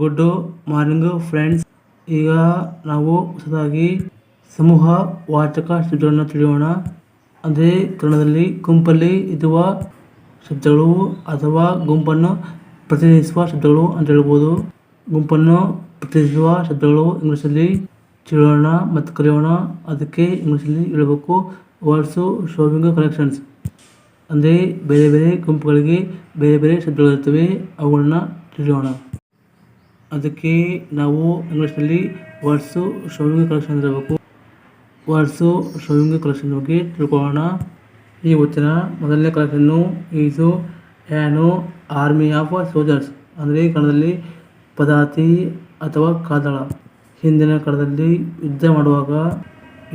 Good morning friends. ಈಗ ನಾವು ಹೊಸದಾಗಿ ಸಮೂಹ ವಾಚಕ ಶಬ್ದಗಳನ್ನು ತಿಳಿಯೋಣ. ಅದೇ ಕನ್ನಡದಲ್ಲಿ ಗುಂಪಲ್ಲಿ ಇರುವ ಶಬ್ದಗಳು ಅಥವಾ ಗುಂಪನ್ನು ಪ್ರತಿನಿಧಿಸುವ ಶಬ್ದಗಳು ಅಂತ ಹೇಳ್ಬೋದು. ಗುಂಪನ್ನು ಪ್ರತಿನಿಧಿಸುವ ಶಬ್ದಗಳು ಇಂಗ್ಲೀಷಲ್ಲಿ ತಿಳಿಯೋಣ ಮತ್ತು ಕಲಿಯೋಣ. ಅದಕ್ಕೆ ಇಂಗ್ಲೀಷಲ್ಲಿ ಹೇಳಬೇಕು, ವರ್ಡ್ಸು ಶೋವಿಂಗ್ ಕಲೆಕ್ಷನ್ಸ್. ಅಂದರೆ ಬೇರೆ ಬೇರೆ ಗುಂಪುಗಳಿಗೆ ಬೇರೆ ಬೇರೆ ಶಬ್ದಗಳಿರ್ತವೆ ಅವುಗಳನ್ನ ತಿಳಿಯೋಣ. ಅದಕ್ಕೆ ನಾವು ಇಂಗ್ಲೀಷ್ನಲ್ಲಿ ವರ್ಡ್ಸು ಶೋವಿಂಗ್ ಕಲೆಕ್ಷನ್ ಇರಬೇಕು ವರ್ಡ್ಸು ಶೋವಿಂಗ್ ಕಲೆಕ್ಷನ್ ಬಗ್ಗೆ ತಿಳ್ಕೊಳ್ಳೋಣ. ಈ ಹೊತ್ತಿನ ಮೊದಲನೇ collection is an army of soldiers ಅಂದರೆ ಕನ್ನಡದಲ್ಲಿ ಪದಾತಿ ಅಥವಾ ಕಾದಳ. ಹಿಂದಿನ ಕಾಲದಲ್ಲಿ ಯುದ್ಧ ಮಾಡುವಾಗ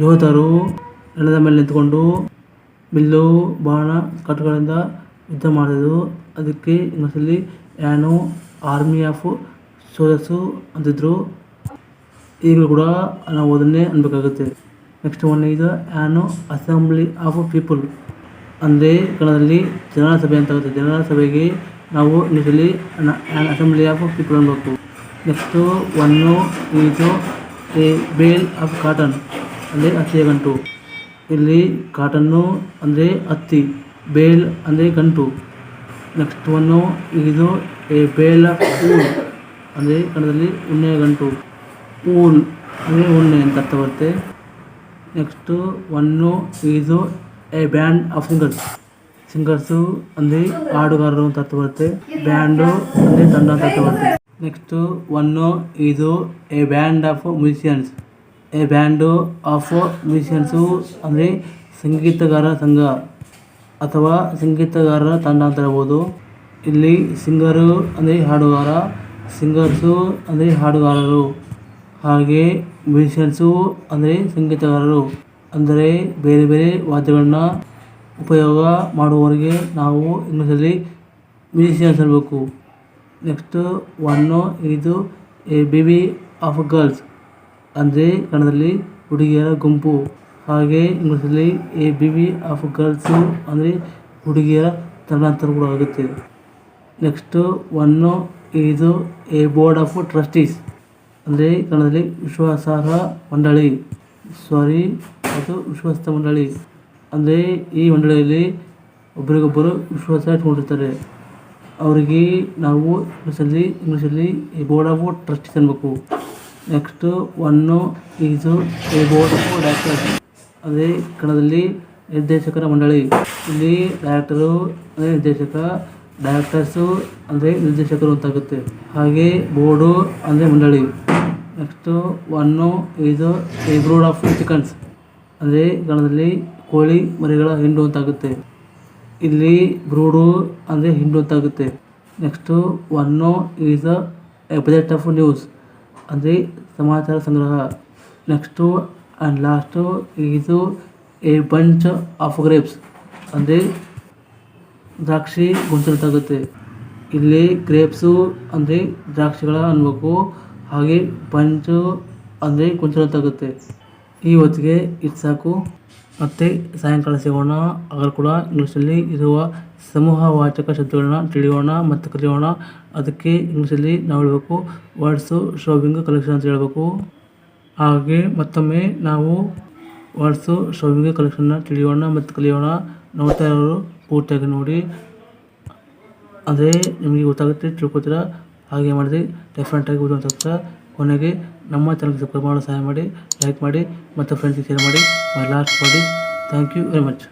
ಯೋಧರು ನೆಲದ ಮೇಲೆ ನಿಂತ್ಕೊಂಡು ಬಿಲ್ಲು ಬಾಣ ಕಟ್ಟುಗಳಿಂದ ಯುದ್ಧ ಮಾಡಿದರು. ಅದಕ್ಕೆ ಇಂಗ್ಲೀಷಲ್ಲಿ ಆ್ಯನು ಆರ್ಮಿ ಆಫ್ ಸೋಲ್ಜರ್ಸು ಅಂತಿದ್ರು. ಈಗಲೂ ಕೂಡ ನಾವು ಅದನ್ನೇ ಅನ್ಬೇಕಾಗುತ್ತೆ. ನೆಕ್ಸ್ಟ್ ಒನ್ ಇದು ಆ್ಯನು ಅಸೆಂಬ್ಲಿ ಆಫ್ ಪೀಪಲ್ ಅಂದರೆ ಕನ್ನಡದಲ್ಲಿ ಜನರ ಸಭೆ ಅಂತ ಆಗುತ್ತೆ ಜನರ ಸಭೆಗೆ ನಾವು ಇಂಗ್ಲೀಷಲ್ಲಿ ಆ್ಯನ್ ಅಸೆಂಬ್ಲಿ ಆಫ್ ಪೀಪಲ್ ಅನ್ಬೇಕು ನೆಕ್ಸ್ಟು ಒನ್ನು ಇದು ಎ ಬೇಲ್ ಆಫ್ ಕಾಟನ್ ಅಂದರೆ ಹತ್ತಿಯ ಗಂಟು. ಇಲ್ಲಿ ಕಾಟನ್ನು ಅಂದರೆ ಹತ್ತಿ ಬೇಲ್ ಅಂದರೆ ಗಂಟು. ನೆಕ್ಸ್ಟ್ ಒನ್ನು ಇದು ಎ ಬೇಲ್ ಆಫ್ ಅಂದರೆ ಕನ್ನಡದಲ್ಲಿ ಉಣ್ಣೆಯ ಗಂಟು. ಊಲ್ ಅಂದರೆ ಉಣ್ಣೆ ಅಂತ ಅರ್ಥ ಬರುತ್ತೆ. ನೆಕ್ಸ್ಟು ಒನ್ನು ಇದು a band of singers singers ಅಂದರೆ ಹಾಡುಗಾರರು ಅಂತ ಅರ್ಥ ಬರುತ್ತೆ. ಬ್ಯಾಂಡು ಅಂದರೆ ತಂಡ ಅಂತ ಅರ್ಥ ಬರುತ್ತೆ. ನೆಕ್ಸ್ಟು ಒನ್ನು ಇದು a band of musicians a band of musicians ಅಂದರೆ ಸಂಗೀತಗಾರರ ಸಂಘ ಅಥವಾ ಸಂಗೀತಗಾರರ ತಂಡ ಅಂತ ಹೇಳ್ಬೋದು. ಇಲ್ಲಿ ಸಿಂಗರು ಅಂದರೆ ಹಾಡುಗಾರ ಸಿಂಗರ್ಸು ಅಂದರೆ ಹಾಡುಗಾರರು. ಹಾಗೆ ಮ್ಯೂಸಿಷಿಯನ್ಸು ಅಂದರೆ ಸಂಗೀತಗಾರರು. ಅಂದರೆ ಬೇರೆ ಬೇರೆ ವಾದ್ಯಗಳನ್ನ ಉಪಯೋಗ ಮಾಡುವವರಿಗೆ ನಾವು ಇಂಗ್ಲೀಷಲ್ಲಿ ಮ್ಯೂಸಿಷಿಯನ್ಸ್ ಇರಬೇಕು. ನೆಕ್ಸ್ಟು ಒನ್ನು ಇದು ಎ ಬೇಬಿ ಆಫ್ ಗರ್ಲ್ಸ್ ಅಂದರೆ ಕನ್ನಡದಲ್ಲಿ ಹುಡುಗಿಯರ ಗುಂಪು. ಹಾಗೆ ಇಂಗ್ಲೀಷಲ್ಲಿ ಎ ಬೇಬಿ ಆಫ್ ಗರ್ಲ್ಸು ಅಂದರೆ ಹುಡುಗಿಯರ ತರಣಾಂತರ ಕೂಡ ಆಗುತ್ತೆ ನೆಕ್ಸ್ಟು ಒನ್ನು ಇದು ಎ ಬೋರ್ಡ್ ಆಫ್ ಟ್ರಸ್ಟೀಸ್ ಅಂದರೆ ಕನ್ನಡದಲ್ಲಿ ವಿಶ್ವಾಸಾರ್ಹ ಮಂಡಳಿ. ಸಾರಿ ಅದು ವಿಶ್ವಾಸ ಮಂಡಳಿ. ಅಂದರೆ ಈ ಮಂಡಳಿಯಲ್ಲಿ ಒಬ್ಬರಿಗೊಬ್ಬರು ವಿಶ್ವಾಸ ಇಟ್ಕೊಂಡಿರ್ತಾರೆ. ಅವರಿಗೆ ನಾವು ಇಂಗ್ಲೀಷಲ್ಲಿ ಇಂಗ್ಲೀಷಲ್ಲಿ ಈ ಬೋರ್ಡ್ ಆಫ್ ಟ್ರಸ್ಟೀಸ್ ಅನ್ಬೇಕು. ನೆಕ್ಸ್ಟು ಒನ್ನು ಇದು ಎ ಬೋರ್ಡ್ ಆಫ್ ಡೈರೆಕ್ಟರ್ಸ್ ಅದೇ ಕನ್ನಡದಲ್ಲಿ ನಿರ್ದೇಶಕರ ಮಂಡಳಿ. ಇಲ್ಲಿ ಡೈರೆಕ್ಟರು ನಿರ್ದೇಶಕ ಡೈರೆಕ್ಟರ್ಸು ಅಂದರೆ ನಿರ್ದೇಶಕರು ಅಂತಾಗುತ್ತೆ. ಹಾಗೆ ಬೋರ್ಡು ಅಂದರೆ ಮಂಡಳಿ. ನೆಕ್ಸ್ಟು ಒನ್ನು ಇದು ಎ ಬ್ರೂಡ್ ಆಫ್ ಚಿಕನ್ಸ್. ಅಂದರೆ ಗಣದಲ್ಲಿ ಕೋಳಿ ಮರಿಗಳ ಹಿಂಡು ಅಂತಾಗುತ್ತೆ. ಇಲ್ಲಿ ಬ್ರೂಡು ಅಂದರೆ ಹಿಂಡು ಅಂತಾಗುತ್ತೆ. Next one is a budget of news. ಅಂದರೆ ಸಮಾಚಾರ ಸಂಗ್ರಹ. ನೆಕ್ಸ್ಟು ಆ್ಯಂಡ್ ಲಾಸ್ಟು ಇದು ಎ ಬಂಚ್ ಆಫ್ ಗ್ರೇಪ್ಸ್. ಅಂದರೆ ದ್ರಾಕ್ಷಿ ಗುಂಚಂತಾಗುತ್ತೆ ಇಲ್ಲಿ ಗ್ರೇಪ್ಸು ಅಂದರೆ ದ್ರಾಕ್ಷಿಗಳ ಅನ್ಬೇಕು ಹಾಗೆ ಪಂಚು ಅಂದರೆ ಗುಂಚಂತಾಗುತ್ತೆ ಈ ಹೊತ್ತಿಗೆ ಇದು ಸಾಕು. ಮತ್ತು ಸಾಯಂಕಾಲ ಸಿಗೋಣ. ಆಗ ಕೂಡ ಇಂಗ್ಲೀಷಲ್ಲಿ ಇರುವ ಸಮೂಹವಾಚಕ ಶಬ್ದಗಳನ್ನ ತಿಳಿಯೋಣ ಮತ್ತು ಕಲಿಯೋಣ. ಅದಕ್ಕೆ ಇಂಗ್ಲೀಷಲ್ಲಿ ನಾವು ಹೇಳಬೇಕು ವರ್ಡ್ಸು ಶೋವಿಂಗ್ ಕಲೆಕ್ಷನ್ ಅಂತ ಹೇಳಬೇಕು. ಹಾಗೆ ಮತ್ತೊಮ್ಮೆ ನಾವು ವರ್ಡ್ಸು ಶೋವಿಂಗ್ ಕಲೆಕ್ಷನ್ನ ತಿಳಿಯೋಣ ಮತ್ತು ಕಲಿಯೋಣ. ನೋಡ್ತಾ ಇರೋರು ಪೂರ್ತಿಯಾಗಿ ನೋಡಿ, ಅದೇ ನಿಮಗೆ ಗೊತ್ತಾಗುತ್ತೆ, ತಿಳ್ಕೊತೀರ, ಹಾಗೆ ಮಾಡಿದ್ರೆ ಡೆಫ್ರೆಂಟಾಗಿ ಓದುವಂಥ ಕೊನೆಗೆ ನಮ್ಮ ಚಾನಲ್ಗೆ ಸಬ್ಸ್ಕ್ರೈಬ್ ಮಾಡಲು ಸಹಾಯ ಮಾಡಿ ಲೈಕ್ ಮಾಡಿ, ಮತ್ತು ಫ್ರೆಂಡ್ಸ್ಗೆ ಶೇರ್ ಮಾಡಿ ಲಾಸ್ಟ್ ಮಾಡಿ ಥ್ಯಾಂಕ್ ಯು ವೆರಿ ಮಚ್